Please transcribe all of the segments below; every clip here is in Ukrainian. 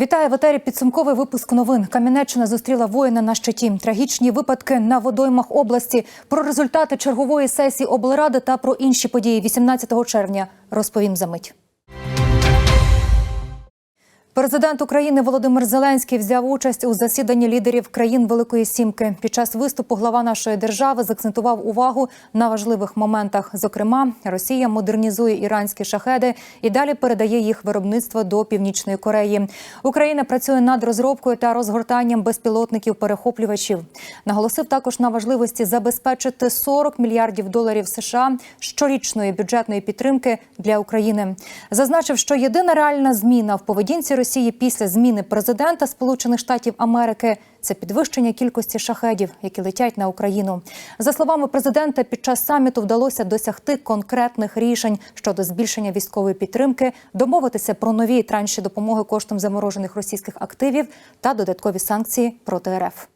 Вітаю в етері підсумковий випуск новин. Кам'янеччина зустріла воїна на щиті. Трагічні випадки на водоймах області. Про результати чергової сесії облради та про інші події 18 червня розповім за мить. Президент України Володимир Зеленський взяв участь у засіданні лідерів країн Великої Сімки. Під час виступу глава нашої держави закцентував увагу на важливих моментах. Зокрема, Росія модернізує іранські шахеди і далі передає їх виробництво до Північної Кореї. Україна працює над розробкою та розгортанням безпілотників-перехоплювачів. Наголосив також на важливості забезпечити 40 мільярдів доларів США щорічної бюджетної підтримки для України. Зазначив, що єдина реальна зміна в поведінці Росії після зміни президента Сполучених Штатів Америки це підвищення кількості шахедів, які летять на Україну. За словами президента, під час саміту вдалося досягти конкретних рішень щодо збільшення військової підтримки, домовитися про нові транші допомоги коштом заморожених російських активів та додаткові санкції проти РФ.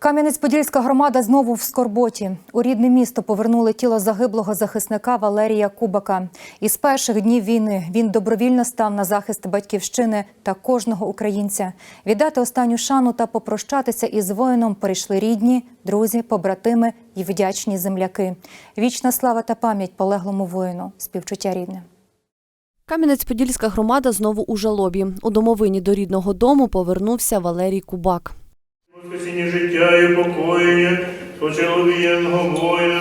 Кам'янець-Подільська громада знову в Скорботі. У рідне місто повернули тіло загиблого захисника Валерія Кубака. Із перших днів війни він добровільно став на захист батьківщини та кожного українця. Віддати останню шану та попрощатися із воїном прийшли рідні, друзі, побратими і вдячні земляки. Вічна слава та пам'ять полеглому воїну. Співчуття рідне. Кам'янець-Подільська громада знову у жалобі. У домовині до рідного дому повернувся Валерій Кубак. Спасіння життя і покоєння,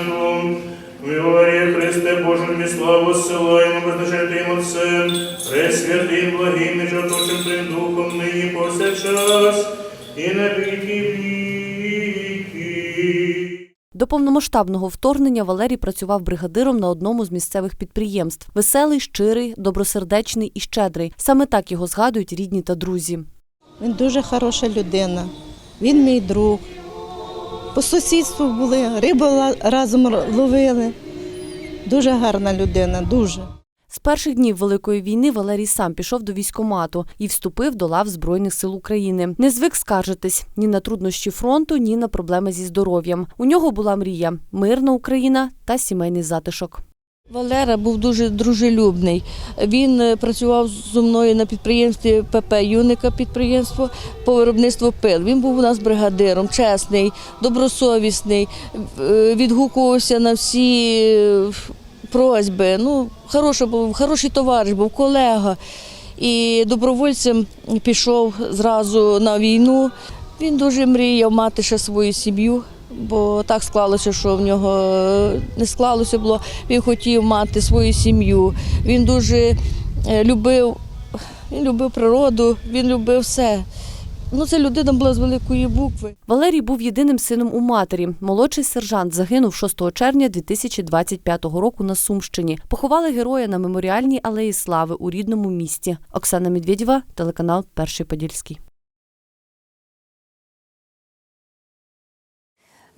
Твом. Ми, Валерія Христе, Божим і славу зсилаємо, безначальним Отцем, пресвятим, благим і жарточим Твоїм Духом, нині повсякчас, і на віки віки. До повномасштабного вторгнення Валерій працював бригадиром на одному з місцевих підприємств. Веселий, щирий, добросердечний і щедрий. Саме так його згадують рідні та друзі. Він дуже хороша людина. Він мій друг. По сусідству були, рибу разом ловили. Дуже гарна людина, дуже. З перших днів Великої війни Валерій сам пішов до військкомату і вступив до лав Збройних сил України. Не звик скаржитись ні на труднощі фронту, ні на проблеми зі здоров'ям. У нього була мрія мирна Україна та сімейний затишок. Валера був дуже дружелюбний. Він е, працював зі мною на підприємстві ПП Юника підприємство по виробництву пил. Він був у нас бригадиром, чесний, добросовісний, е, відгукувався на всі е, просьби. Ну, хороший був, хороший товариш, був колега. І добровольцем пішов зразу на війну. Він дуже мріяв мати ще свою сім'ю, бо так склалося, що в нього е, не склалося було. Він хотів мати свою сім'ю. Він дуже е, любив, він любив природу, він любив все. Ну, це людина була з великої букви. Валерій був єдиним сином у матері. Молодший сержант загинув 6 червня 2025 року на Сумщині. Поховали героя на меморіальній алеї Слави у рідному місті. Оксана Медведєва, телеканал Перший Подільський.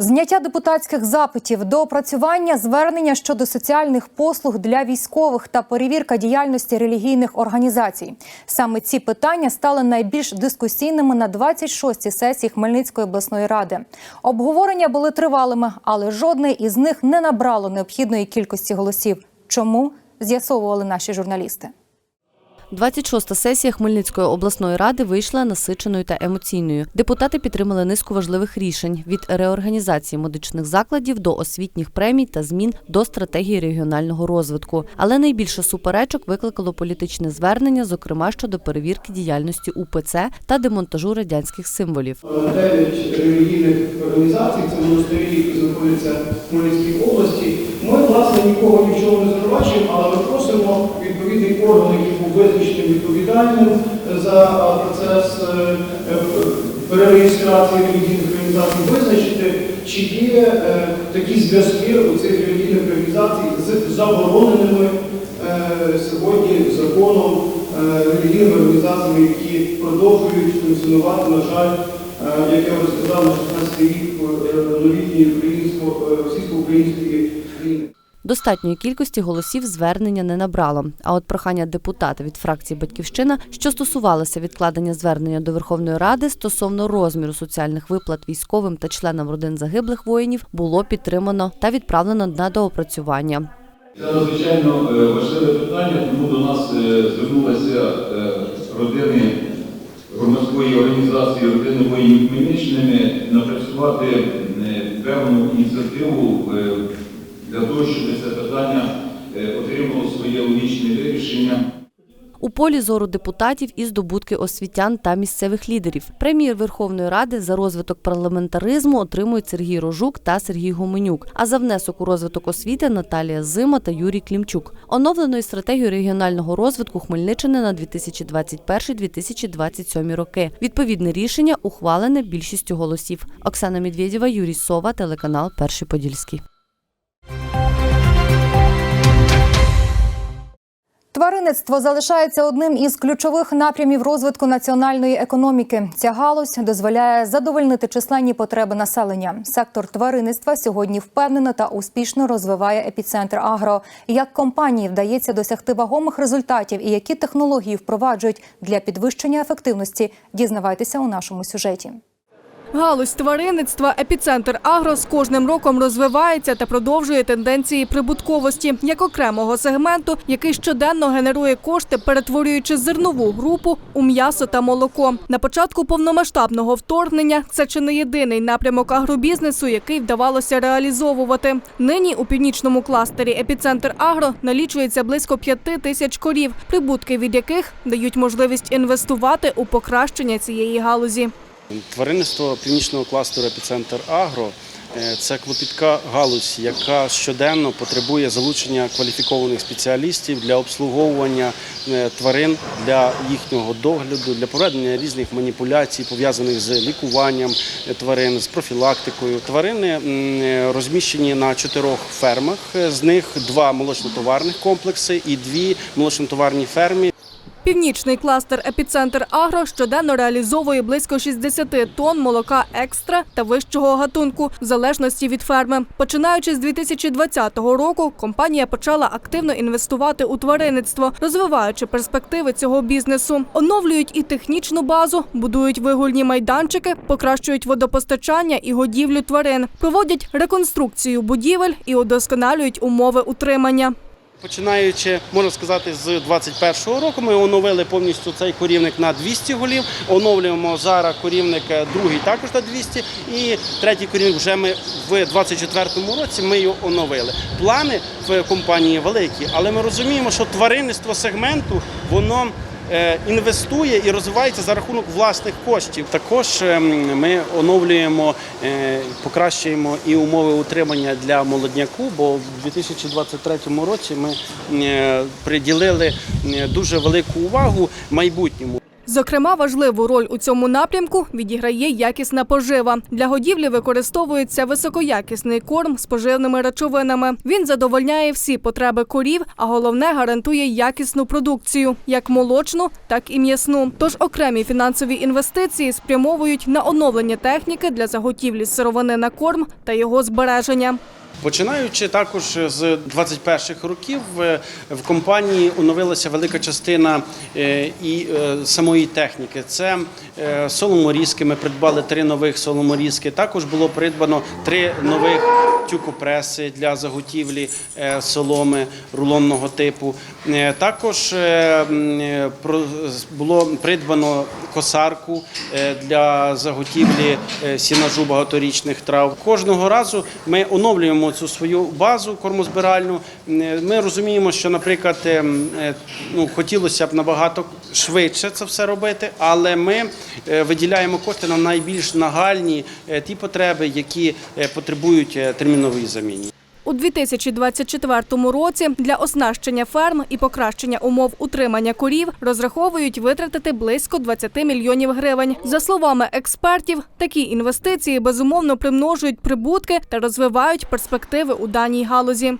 Зняття депутатських запитів, доопрацювання звернення щодо соціальних послуг для військових та перевірка діяльності релігійних організацій. Саме ці питання стали найбільш дискусійними на 26-й сесії Хмельницької обласної ради. Обговорення були тривалими, але жодне із них не набрало необхідної кількості голосів. Чому з'ясовували наші журналісти? 26-та сесія Хмельницької обласної ради вийшла насиченою та емоційною. Депутати підтримали низку важливих рішень від реорганізації медичних закладів до освітніх премій та змін до стратегії регіонального розвитку. Але найбільше суперечок викликало політичне звернення, зокрема щодо перевірки діяльності УПЦ та демонтажу радянських символів. Дев'ять релігійних організацій, це монастирі, знаходяться в Хмельницькій області. Ми, власне, нікого нічого не звинувачуємо, але ми просимо відповідний орган, який був визначений відповідальним за процес е, е, перереєстрації релігійних організацій, визначити, чи є е, такі зв'язки у цих релігійних організацій з забороненими сьогодні законом релігійними організаціями, які продовжують функціонувати, на жаль, як я вже сказав, на 16 рік е, новітньої е, російсько-української війни. Достатньої кількості голосів звернення не набрало. А от прохання депутата від фракції Батьківщина, що стосувалося відкладення звернення до Верховної Ради стосовно розміру соціальних виплат військовим та членам родин загиблих воїнів, було підтримано та відправлено на доопрацювання. Це надзвичайно е, важливе питання, тому до нас е, звернулися е, родини громадської організації родини воїнів Хмельниччини напрацювати е, певну ініціативу е, для того, щоб це питання е, отримало своє логічне вирішення. У полі зору депутатів і здобутки освітян та місцевих лідерів. Премії Верховної Ради за розвиток парламентаризму отримують Сергій Рожук та Сергій Гуменюк. А за внесок у розвиток освіти Наталія Зима та Юрій Клімчук. Оновленою стратегією регіонального розвитку Хмельниччини на 2021-2027 роки. Відповідне рішення ухвалене більшістю голосів. Оксана Медведєва, Юрій Сова, телеканал Перший Подільський. Тваринництво залишається одним із ключових напрямів розвитку національної економіки. Ця галузь дозволяє задовольнити численні потреби населення. Сектор тваринництва сьогодні впевнено та успішно розвиває епіцентр агро. Як компанії вдається досягти вагомих результатів і які технології впроваджують для підвищення ефективності, дізнавайтеся у нашому сюжеті. Галузь тваринництва епіцентр агро з кожним роком розвивається та продовжує тенденції прибутковості як окремого сегменту, який щоденно генерує кошти, перетворюючи зернову групу у м'ясо та молоко. На початку повномасштабного вторгнення це чи не єдиний напрямок агробізнесу, який вдавалося реалізовувати. Нині у північному кластері епіцентр агро налічується близько п'яти тисяч корів, прибутки від яких дають можливість інвестувати у покращення цієї галузі. Тваринництво північного кластеру епіцентр Агро е, це клопітка галузь, яка щоденно потребує залучення кваліфікованих спеціалістів для обслуговування е, тварин, для їхнього догляду, для проведення різних маніпуляцій, пов'язаних з лікуванням е, тварин, з профілактикою. Тварини розміщені на чотирьох фермах. З них два молочно-товарних комплекси і дві молочно-товарні ферми. Північний кластер епіцентр агро щоденно реалізовує близько 60 тонн молока екстра та вищого гатунку в залежності від ферми. Починаючи з 2020 року, компанія почала активно інвестувати у тваринництво, розвиваючи перспективи цього бізнесу. Оновлюють і технічну базу, будують вигульні майданчики, покращують водопостачання і годівлю тварин, проводять реконструкцію будівель і удосконалюють умови утримання. Починаючи, можна сказати, з 21-го року ми оновили повністю цей корівник на 200 голів. Оновлюємо зараз корівник е, другий також на 200 і третій корівник вже ми в 24-му році ми його оновили. Плани в компанії великі, але ми розуміємо, що тваринництво сегменту воно інвестує і розвивається за рахунок власних коштів. Також ем, ми оновлюємо, е, покращуємо і умови утримання для молодняку, бо в 2023 році ми е, приділили е, дуже велику увагу майбутньому. Зокрема, важливу роль у цьому напрямку відіграє якісна пожива. Для годівлі використовується високоякісний корм з поживними речовинами. Він задовольняє всі потреби корів, а головне гарантує якісну продукцію, як молочну, так і м'ясну. Тож окремі фінансові інвестиції спрямовують на оновлення техніки для заготівлі сировини на корм та його збереження. Починаючи також з 21-х років е, в компанії оновилася велика частина е, і е, самої техніки. Це соломорізки. Ми придбали три нових соломорізки. Також було придбано три нових тюкопреси для заготівлі соломи рулонного типу. Також було придбано косарку для заготівлі сінажу багаторічних трав. Кожного разу ми оновлюємо цю свою базу кормозбиральну. Е, Ми розуміємо, що, наприклад, е, е, ну, хотілося б набагато швидше це все робити, але ми виділяємо кошти на найбільш нагальні ті потреби, які потребують термінової заміни. У 2024 році для оснащення ферм і покращення умов утримання корів розраховують витратити близько 20 мільйонів гривень. За словами експертів, такі інвестиції безумовно примножують прибутки та розвивають перспективи у даній галузі.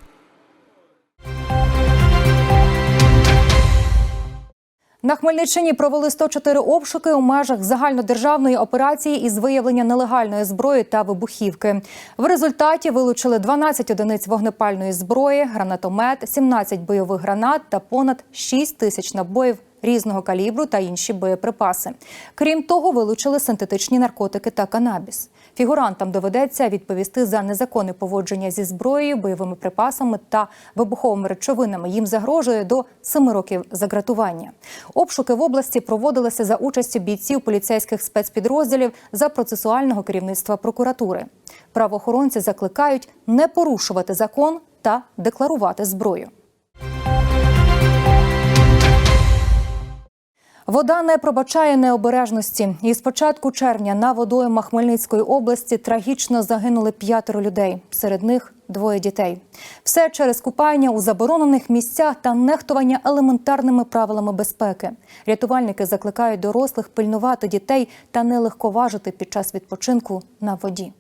На Хмельниччині провели 104 обшуки у межах загальнодержавної операції із виявлення нелегальної зброї та вибухівки. В результаті вилучили 12 одиниць вогнепальної зброї, гранатомет, 17 бойових гранат та понад 6 тисяч набоїв різного калібру та інші боєприпаси. Крім того, вилучили синтетичні наркотики та канабіс. Фігурантам доведеться відповісти за незаконне поводження зі зброєю, бойовими припасами та вибуховими речовинами. Їм загрожує до семи років загратування. Обшуки в області проводилися за участю бійців поліцейських спецпідрозділів за процесуального керівництва прокуратури. Правоохоронці закликають не порушувати закон та декларувати зброю. Вода не пробачає необережності. І з початку червня на водоймах Хмельницької області трагічно загинули п'ятеро людей. Серед них двоє дітей. Все через купання у заборонених місцях та нехтування елементарними правилами безпеки. Рятувальники закликають дорослих пильнувати дітей та не легковажити під час відпочинку на воді.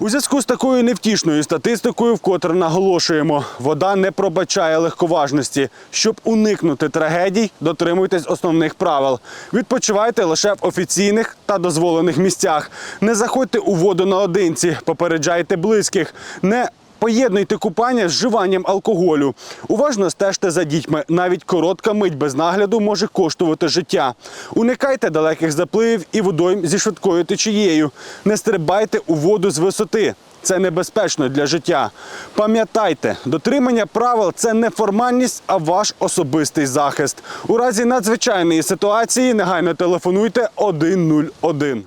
У зв'язку з такою невтішною статистикою, вкотре наголошуємо, вода не пробачає легковажності. Щоб уникнути трагедій, дотримуйтесь основних правил. Відпочивайте лише в офіційних та дозволених місцях. Не заходьте у воду наодинці, попереджайте близьких. Не Поєднуйте купання з вживанням алкоголю. Уважно стежте за дітьми. Навіть коротка мить без нагляду може коштувати життя. Уникайте далеких запливів і водойм зі швидкою течією. Не стрибайте у воду з висоти. Це небезпечно для життя. Пам'ятайте, дотримання правил це не формальність, а ваш особистий захист. У разі надзвичайної ситуації негайно телефонуйте 101.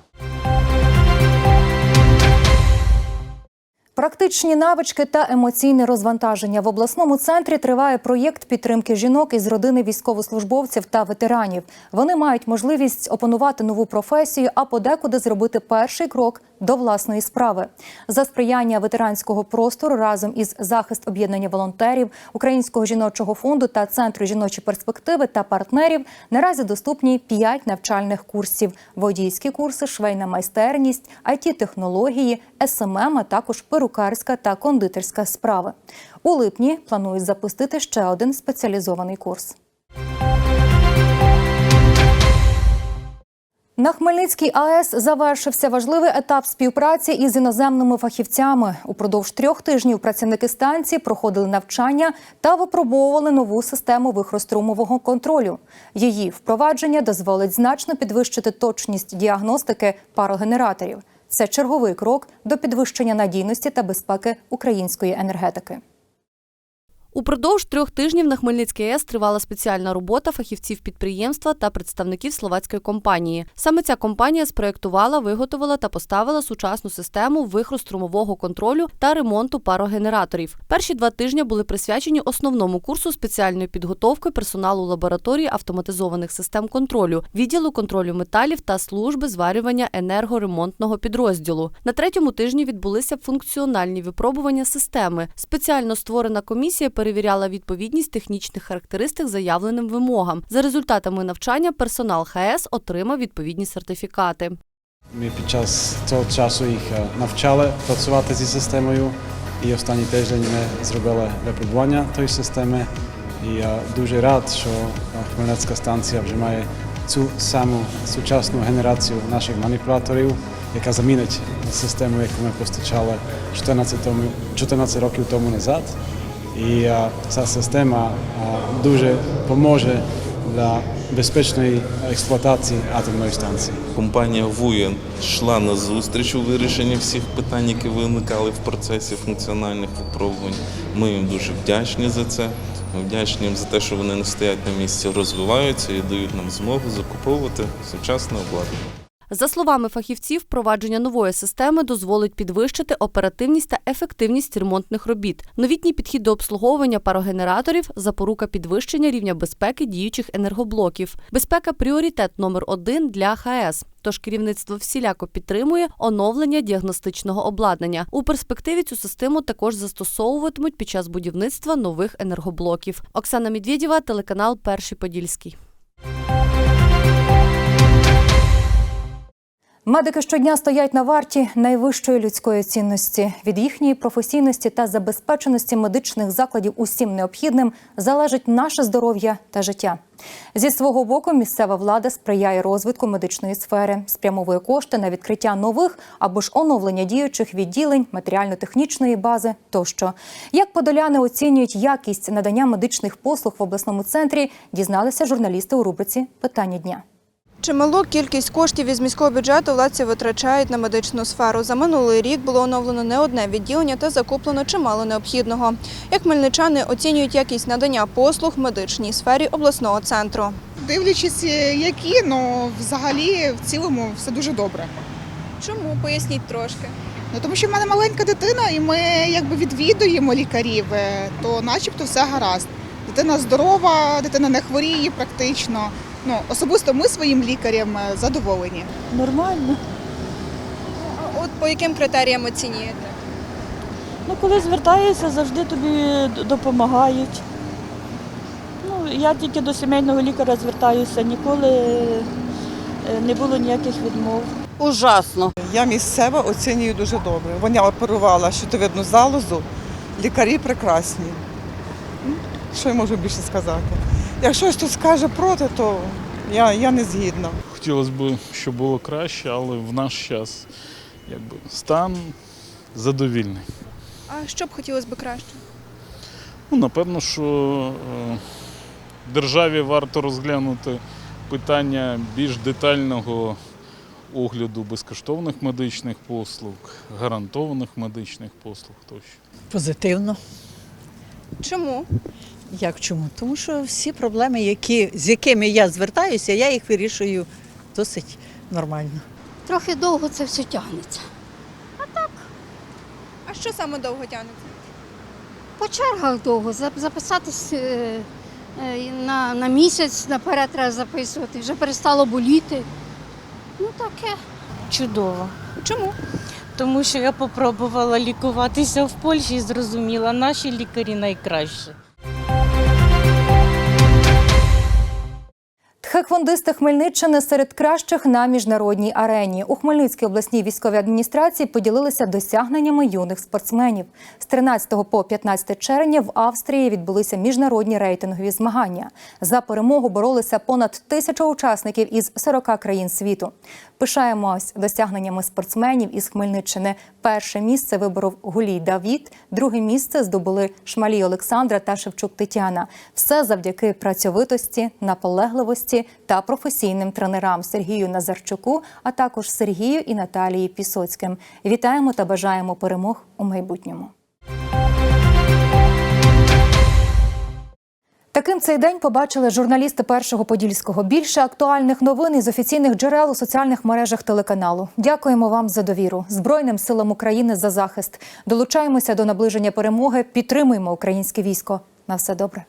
Практичні навички та емоційне розвантаження в обласному центрі триває проєкт підтримки жінок із родини військовослужбовців та ветеранів. Вони мають можливість опанувати нову професію, а подекуди зробити перший крок до власної справи. За сприяння ветеранського простору разом із захист об'єднання волонтерів, Українського жіночого фонду та центру жіночі перспективи та партнерів наразі доступні 5 навчальних курсів: водійські курси, швейна майстерність, it технології СММ, а також перукарська та кондитерська справи. У липні планують запустити ще один спеціалізований курс. На Хмельницькій АЕС завершився важливий етап співпраці із іноземними фахівцями. Упродовж трьох тижнів працівники станції проходили навчання та випробовували нову систему вихрострумового контролю. Її впровадження дозволить значно підвищити точність діагностики парогенераторів. Це черговий крок до підвищення надійності та безпеки української енергетики. Упродовж трьох тижнів на Хмельницькій АЕС тривала спеціальна робота фахівців підприємства та представників словацької компанії. Саме ця компанія спроєктувала, виготовила та поставила сучасну систему вихрострумового контролю та ремонту парогенераторів. Перші два тижні були присвячені основному курсу спеціальної підготовки персоналу лабораторії автоматизованих систем контролю, відділу контролю металів та служби зварювання енергоремонтного підрозділу. На третьому тижні відбулися функціональні випробування системи. Спеціально створена комісія перевіряла відповідність технічних характеристик заявленим вимогам. За результатами навчання персонал ХС отримав відповідні сертифікати. Ми під час цього часу їх е, навчали працювати зі системою. І останній тиждень ми зробили випробування тої системи. І я дуже рад, що е, Хмельницька станція вже має цю саму сучасну генерацію наших маніпуляторів, яка замінить систему, яку ми постачали 14, тому, 14 років тому назад. І е, ця система е, дуже поможе для безпечної експлуатації атомної станції. Компанія ВУЄ йшла на зустріч у вирішенні всіх питань, які виникали в процесі функціональних випробувань. Ми їм дуже вдячні за це. Ми вдячні їм за те, що вони не стоять на місці, розвиваються і дають нам змогу закуповувати сучасне обладнання. За словами фахівців, впровадження нової системи дозволить підвищити оперативність та ефективність ремонтних робіт. Новітній підхід до обслуговування парогенераторів запорука підвищення рівня безпеки діючих енергоблоків. Безпека пріоритет номер один для ХАЕС. Тож керівництво всіляко підтримує оновлення діагностичного обладнання. У перспективі цю систему також застосовуватимуть під час будівництва нових енергоблоків. Оксана Медведєва, телеканал Перший Подільський. Медики щодня стоять на варті найвищої людської цінності. Від їхньої професійності та забезпеченості медичних закладів усім необхідним залежить наше здоров'я та життя. Зі свого боку, місцева влада сприяє розвитку медичної сфери, спрямовує кошти на відкриття нових або ж оновлення діючих відділень, матеріально-технічної бази тощо. Як подоляни оцінюють якість надання медичних послуг в обласному центрі, дізналися журналісти у рубриці Питання дня. Чималу кількість коштів із міського бюджету владці витрачають на медичну сферу. За минулий рік було оновлено не одне відділення та закуплено чимало необхідного. Як хмельничани оцінюють якість надання послуг в медичній сфері обласного центру. Дивлячись, е, які, ну взагалі в цілому все дуже добре. Чому поясніть трошки? Ну тому що в мене маленька дитина, і ми якби відвідуємо лікарів, е, то начебто все гаразд. Дитина здорова, дитина не хворіє практично. Ну особисто ми своїм лікарям е, задоволені. Нормально. А От по яким критеріям оцінюєте? Ну, коли звертаєшся, завжди тобі допомагають. Ну, я тільки до сімейного лікаря звертаюся, ніколи е, не було ніяких відмов. Ужасно. Я місцева оцінюю дуже добре. Вона оперувала щитовидну залозу, лікарі прекрасні. Ну, Що я можу більше сказати? Якщо хтось тут скаже проти, то я, я не згідна. Хотілося б, щоб було краще, але в наш час якби, стан задовільний. А що б хотілося б краще? Ну, напевно, що е, державі варто розглянути питання більш детального огляду безкоштовних медичних послуг, гарантованих медичних послуг тощо. Позитивно. Чому? Як чому? Тому що всі проблеми, які, з якими я звертаюся, я їх вирішую досить нормально. Трохи довго це все тягнеться. А так, А що саме довго тягнеться? По чергах довго. Зап- Записатись е, е, на, на місяць наперед треба записувати. Вже перестало боліти. Ну таке. Чудово. Чому? Тому що я попробувала лікуватися в Польщі і зрозуміла, наші лікарі найкращі. Тхеквондисти Хмельниччини серед кращих на міжнародній арені. У Хмельницькій обласній військовій адміністрації поділилися досягненнями юних спортсменів. З 13 по 15 червня в Австрії відбулися міжнародні рейтингові змагання. За перемогу боролися понад тисяча учасників із 40 країн світу. Пишаємось досягненнями спортсменів із Хмельниччини. Перше місце виборов Гулій Давід, друге місце здобули Шмалій Олександра та Шевчук Тетяна. Все завдяки працьовитості, наполегливості та професійним тренерам Сергію Назарчуку, а також Сергію і Наталії Пісоцьким. Вітаємо та бажаємо перемог у майбутньому. Таким цей день побачили журналісти першого подільського. Більше актуальних новин із офіційних джерел у соціальних мережах телеканалу. Дякуємо вам за довіру Збройним силам України за захист. Долучаємося до наближення перемоги. Підтримуємо українське військо. На все добре.